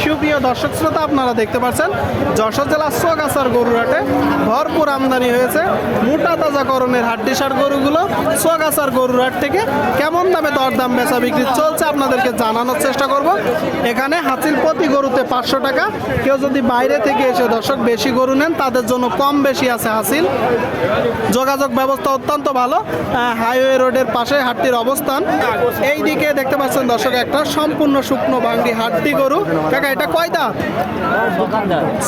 সুপ্রিয় দর্শক শ্রোতা, আপনারা দেখতে পাচ্ছেন, যশোর জেলার সোগাছার গরুরাটে ভরপুর আমদানি হয়েছে। মোটা তাজাকরণের হাড্ডিসার গরুগুলো সোগাছার গরুরাট থেকে কেমন দামে দরদাম বেচা বিক্রি চলছে আপনাদেরকে জানানোর চেষ্টা করব। এখানে হাসিল প্রতি গরুতে পাঁচশো টাকা। কেউ যদি বাইরে থেকে এসে দর্শক বেশি গরু নেন, তাদের জন্য কম বেশি আছে হাসিল। যোগাযোগ ব্যবস্থা অত্যন্ত ভালো। হাইওয়ে রোডের পাশে হাটটির অবস্থান। এই দিকে দেখতে পাচ্ছেন দর্শক, একটা সম্পূর্ণ শুকনো ভাঙ্গি হাটটি গরু। কাকা এটা কয় দাঁত?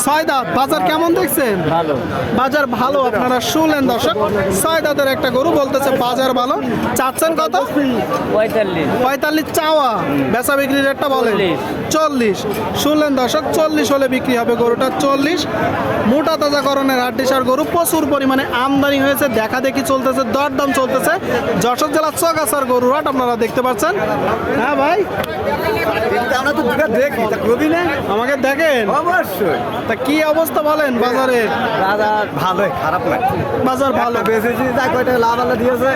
ছয় দাঁত। বাজার কেমন দেখছেন? বাজার ভালো আপনারা শুনলেন দর্শক। ছয় দাঁতের একটা গরু বলতেছে বাজার ভালো। চাচ্ছেন কত? পঁয়তাল্লিশ। পঁয়তাল্লিশ চাওয়া। বেচা বিক্রি রেটটা বলেন। চল্লিশ। শুনলেন দর্শক চল্লিশ হলে বিক্রি হবে গরুটা চল্লিশ। মোটা তাজাকরণের হাড্ডিসার গরু প্রচুর পরিমাণে আমদানি হয়েছে। দেখা দেখি চলতেছে দরদাম চলতেছে। যশোর জেলার চগাছার গরু হাট আপনারা দেখতে পাচ্ছেন। হ্যাঁ ভাই। আমরা তো দেখি তা কবি না আমাকে দেখেন। অবশ্যই। তা কি অবস্থা বলেন বাজারের দাদা ভালোই খারাপ না। বাজার ভালো। বেশি যা কয়টা লাভ আল্লাহ দিয়েছে।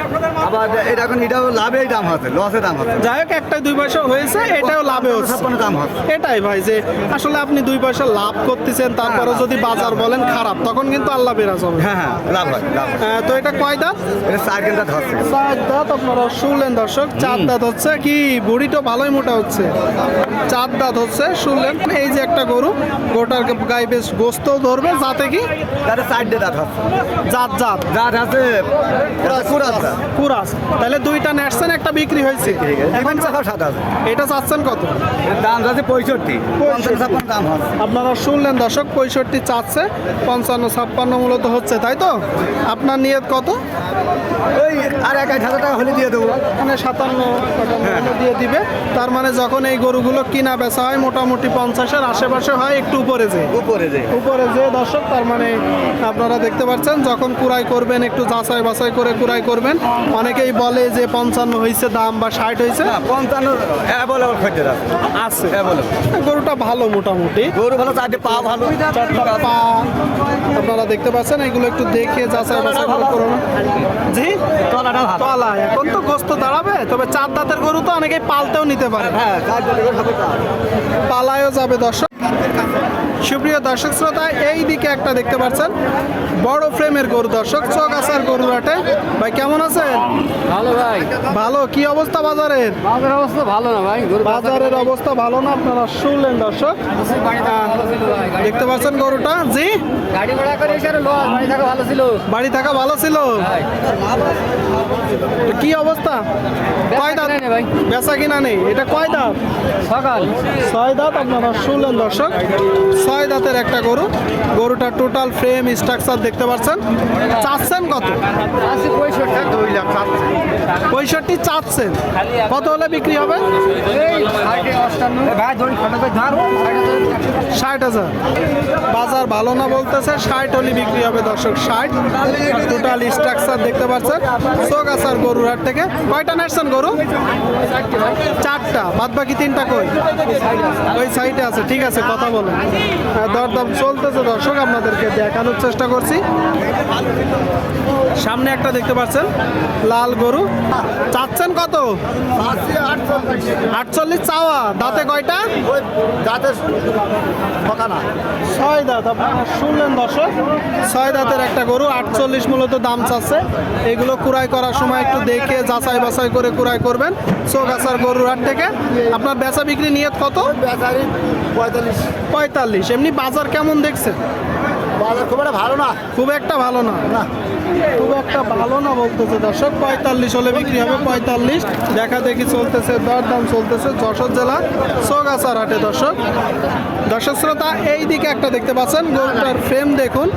আবার এটা এখন এটাও লাভেই দাম হচ্ছে লসে দাম হচ্ছে। যাই হোক একটা দুই পয়সা হয়েছে এটাও লাভে হচ্ছে। দাম হচ্ছে। এটাই ভাই যে আসলে আপনি দুই পয়সা লাভ করতেছেন তারপরে যদি বাজার বলেন খারাপ। তখন কিন্তু আল্লাহ বেরাজ হবে। হ্যাঁ হ্যাঁ লাভ হয় লাভ হয়। তো এটা কয় দাঁত? এটা চার কেন্দ্র ধরছে চার দাঁত আপনারা শুনলেন দর্শক। চার দাঁত হচ্ছে কি? বুড়িটা ভালোই মোটা হচ্ছে। চার দাঁত হচ্ছে শুনলেন এই যে একটা গরু গোটার গায়ে বেশ গোস্ত ধরবে যাতে কি? তাহলে চারটে দাঁত হচ্ছে জাত জাত। দাঁত আছে কুরাস তাহলে দুইটা নেটছেন একটা বিক্রি হয়েছে। এখন চাকা সাদা আছে এটা চাচ্ছেন কত? দাম আছে পঁয়ষট্টি। পঞ্চান্ন দাম আপনারা শুনলেন দর্শক পঁয়ষট্টি চাচ্ছে পঞ্চান্ন ছাপ্পান্ন মূলত হচ্ছে তাই তো? আপনার নিয়ত কত? ওই আর এক এক হাজার টাকা হলে দিয়ে দেবো। মানে সাতান্ন দিয়ে দিবে। তার মানে যখন এই গরুগুলো কিনা বেচা হয় মোটামুটি পঞ্চাশের আশেপাশে হয় একটু উপরে যে উপরে যে উপরে যে দর্শক তার মানে আপনারা দেখতে পাচ্ছেন যখন কুড়াই করবেন একটু যাচাই বাছাই করে কুড়াই করবেন। অনেকেই বলে যে পঞ্চান্ন হয়েছে দাম বা ষাট হয়েছে পঞ্চান্ন অ্যাভেলেবল আছে। গরুটা ভালো মোটামুটি। গরু ভালো চারটে পা ভালো। চারটা পা। আপনারা দেখতে পাচ্ছেন এগুলো একটু দেখে যাচাই বাছাই করে করুন। জি? তলাটা তলা এখন তো গোস্ত দাঁড়াবে তবে চার দাঁতের গরু তো অনেকেই পালতেও নিতে পারে। হ্যাঁ চারটে গরু ভালো পা। পালায়ও যাবে দর্শক সুপ্রিয় দর্শক শ্রোতা এই দিকে একটা দেখতে পাচ্ছেন। বড় ফ্রেমের গরু দর্শক চৌগাছার গরু হাটে। ভাই কেমন আছেন? ভালো ভাই। ভালো কি অবস্থা বাজারের? বাজার অবস্থা ভালো না ভাই বাজারের অবস্থা ভালো না আপনারা শুনলেন দর্শক। দেখতে পাচ্ছেন গরুটা? জি? গাড়ি ভাড়া করে বাড়ি থাকা ভালো ছিল। বাড়ি থাকা ভালো ছিল? কি অবস্থা? কয় দাঁত? ভাই। বেচা কিনা নেই? এটা কয় দাঁত? সকাল। ছয় দাঁত আপনারা শুনলেন দর্শক। ছয় দাঁতের একটা গরু। গরুটা টোটাল ফ্রেম স্ট্রাকচার দেখতে পাচ্ছেন। চাচ্ছেন কত? আশি পঁয়ষট্টি, দুই লাখ পঁয়ষট্টি চাচ্ছেন কত হলে বিক্রি হবে? ষাটে হাজার। বাজার ভালো না বলতেছে, ষাট হলে বিক্রি হবে দর্শক, ষাট। টোটাল স্ট্রাকচার দেখতে পাচ্ছেন। সোগাছার গরুর হাট থেকে। কয়টা নেটছেন গরু? চারটা। বাদ বাকি তিনটা কই? ওই সাইডে আছে, ঠিক আছে, কথা বলেন। দরদাম চলতেছে দর্শক, আপনাদেরকে দেখানোর চেষ্টা করছি। সামনে একটা দেখতে পাচ্ছেন লাল গরু। চাচ্ছেন কত? আটচল্লিশ চাওয়া। দাঁতে কয়টা? ছয় দাঁত। আপনারা শুনলেন দর্শক ছয় দাঁতের একটা গরু আটচল্লিশ মূলত দাম চাচ্ছে। এগুলো কুড়াই করার সময় একটু দেখে যাচাই বাছাই করে কুড়াই করবেন চৌগাছার গরুর হাট থেকে। আপনার বেচা বিক্রি নিয়ত কত? পঁয়তাল্লিশ। পঁয়তাল্লিশ। এমনি বাজার কেমন দেখছেন? বাজার খুব একটা ভালো না? খুব একটা ভালো না। না। খুব একটা ভালো না বলতেছে দর্শক। পঁয়তাল্লিশ হলে বিক্রি হবে পঁয়তাল্লিশ। দেখা দেখি চলতেছে দরদাম চলতেছে যশোর জেলা সোগাছার হাটে দর্শক। দর্শক শ্রোতা এই দিকে একটা দেখতে পাচ্ছেন গরুটার ফ্রেম দেখুন।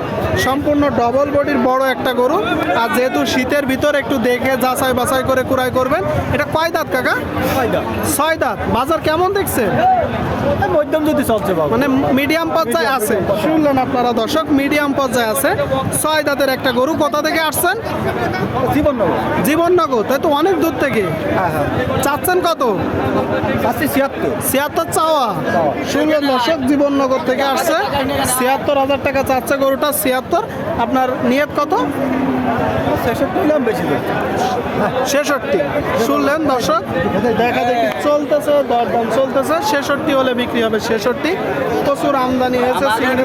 সম্পূর্ণ ডবল বডির বড় একটা গরু। আর যেহেতু শীতের ভিতর একটু দেখে যাচাই বাছাই করে কুড়াই করবেন এটা কয় দাঁত কাকা? ছয় দাঁত। বাজার কেমন দেখছে মধ্যম যদি চলছে মানে মিডিয়াম পর্যায়ে আছে। শুনলেন আপনারা দর্শক মিডিয়াম পর্যায়ে আছে। ছয় দাঁতের একটা গরু কোথা থেকে আসছেন? জীবন নগর জীবননগর। তাই তো অনেক দূর থেকে। হ্যাঁ হ্যাঁ। চাচ্ছেন কত? ছিয়াত্তর। ছিয়াত্তর চাওয়া। শুনলেন দর্শক জীবননগর থেকে আসছে। ছিয়াত্তর হাজার টাকা চাচ্ছে গরুটা। ছিয়াত্তর আপনার নিয়ত কত? ছেষট্টি নিলাম বেশি ছেষট্টি। শুনলেন দর্শক? দেখা দেখি চলতেছে দরদাম চলতেছে। ছেষট্টি হলে বিক্রি হবে ছেষট্টি। প্রচুর আমদানি হয়েছে সিঙ্গেল